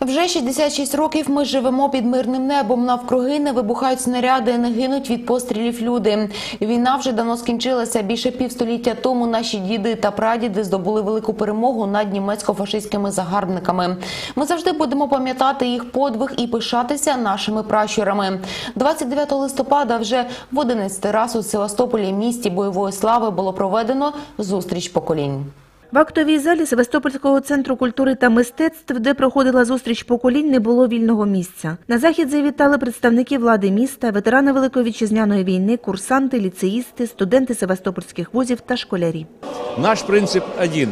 Вже 66 років ми живемо під мирним небом. Навкруги не вибухають снаряди, не гинуть від пострілів люди. Війна вже давно скінчилася. Більше півстоліття тому наші діди та прадіди здобули велику перемогу над німецько-фашистськими загарбниками. Ми завжди будемо пам'ятати їх подвиг і пишатися нашими пращурами. 29 листопада вже в 11 раз у Севастополі, місті бойової слави, було проведено зустріч поколінь. В актовій залі Севастопольського центру культури та мистецтв, де проходила зустріч поколінь, не було вільного місця. На захід завітали представники влади міста, ветерани Великої вітчизняної війни, курсанти, ліцеїсти, студенти севастопольських вузів та школярі. Наш принцип один.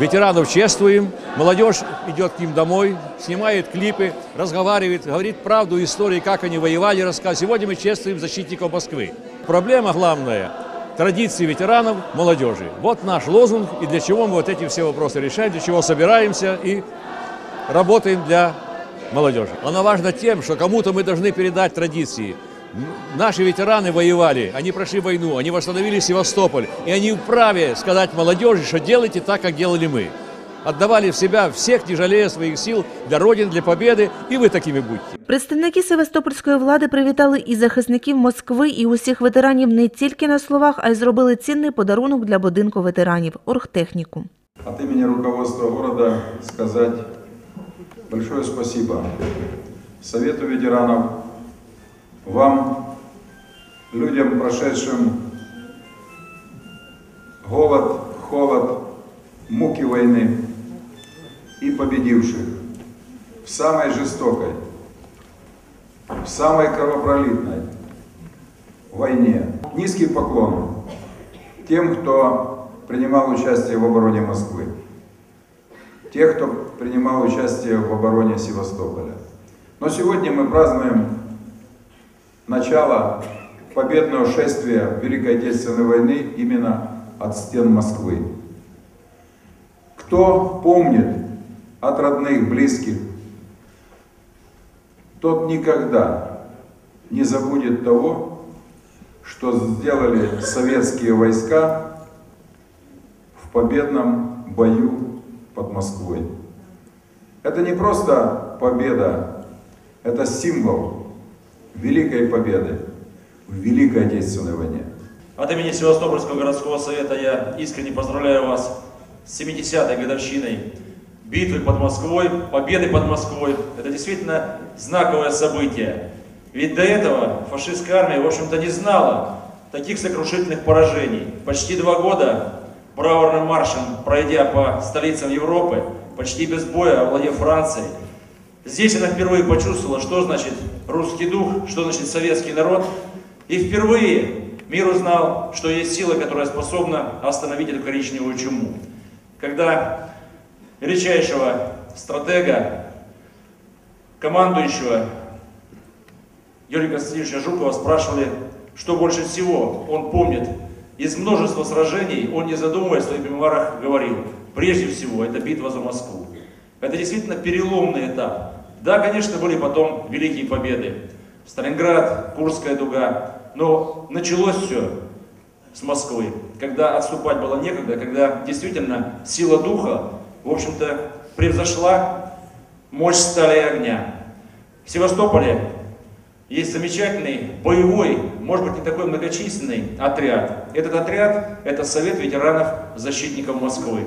Ветеранов чествуем, молодежь идет к ним домой, снимает клипы, разговаривает, говорит правду, истории, как они воевали, рассказывает. Сегодня мы чествуем защитников Москвы. Проблема главная – традиции ветеранов, молодежи. Вот наш лозунг и для чего мы вот эти все вопросы решаем, для чего собираемся и работаем для молодежи. Оно важно тем, что кому-то мы должны передать традиции. Наши ветераны воевали, они прошли войну, они восстановили Севастополь, и они вправе сказать молодежи, что делайте так, как делали мы. Отдавали в себя всех, не жалея своих сил для Родины, для победы, и вы такими будьте. Представники севастопольської влади привітали і захисників Москви, і усіх ветеранів не тільки на словах, а й зробили цінний подарунок для будинку ветеранів – оргтехніку. От имени руководства города сказать большое спасибо Совету ветеранов, вам, людям, прошедшим голод, холод, муки войны и Победивших в самой жестокой, в самой кровопролитной войне. Низкий поклон тем, кто принимал участие в обороне Москвы, тех, кто принимал участие в обороне Севастополя. Но сегодня мы празднуем начало победного шествия Великой Отечественной войны именно от стен Москвы. Кто помнит от родных, близких, тот никогда не забудет того, что сделали советские войска в победном бою под Москвой. Это не просто победа, это символ великой победы в Великой Отечественной войне. От имени Севастопольского городского совета я искренне поздравляю вас с 70-й годовщиной битвы под Москвой, победы под Москвой. Это действительно знаковое событие. Ведь до этого фашистская армия, в общем-то, не знала таких сокрушительных поражений. Почти два года браворным маршем, пройдя по столицам Европы, почти без боя овладев Францией, Здесь она впервые почувствовала, что значит русский дух, что значит советский народ. И впервые мир узнал, что есть сила, которая способна остановить эту коричневую чуму. Когда величайшего стратега, командующего Юрия Константиновича Жукова спрашивали, что больше всего он помнит из множества сражений, он не задумываясь в своих мемуарах говорил, прежде всего, это битва за Москву. Это действительно переломный этап. Да, конечно, были потом великие победы. Сталинград, Курская дуга. Но началось все с Москвы, когда отступать было некогда, когда действительно сила духа, в общем-то, превзошла мощь стали и огня. В Севастополе есть замечательный боевой, может быть, не такой многочисленный отряд. Этот отряд – это Совет ветеранов-защитников Москвы.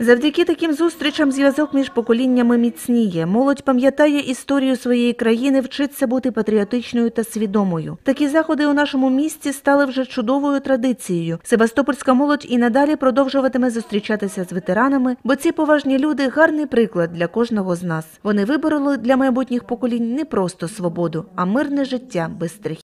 Завдяки таким зустрічам зв'язок між поколіннями міцніє. Молодь пам'ятає історію своєї країни, вчиться бути патріотичною та свідомою. Такі заходи у нашому місті стали вже чудовою традицією. Севастопольська молодь і надалі продовжуватиме зустрічатися з ветеранами, бо ці поважні люди гарний приклад для кожного з нас. Вони вибороли для майбутніх поколінь не просто свободу, а мирне життя без страхів.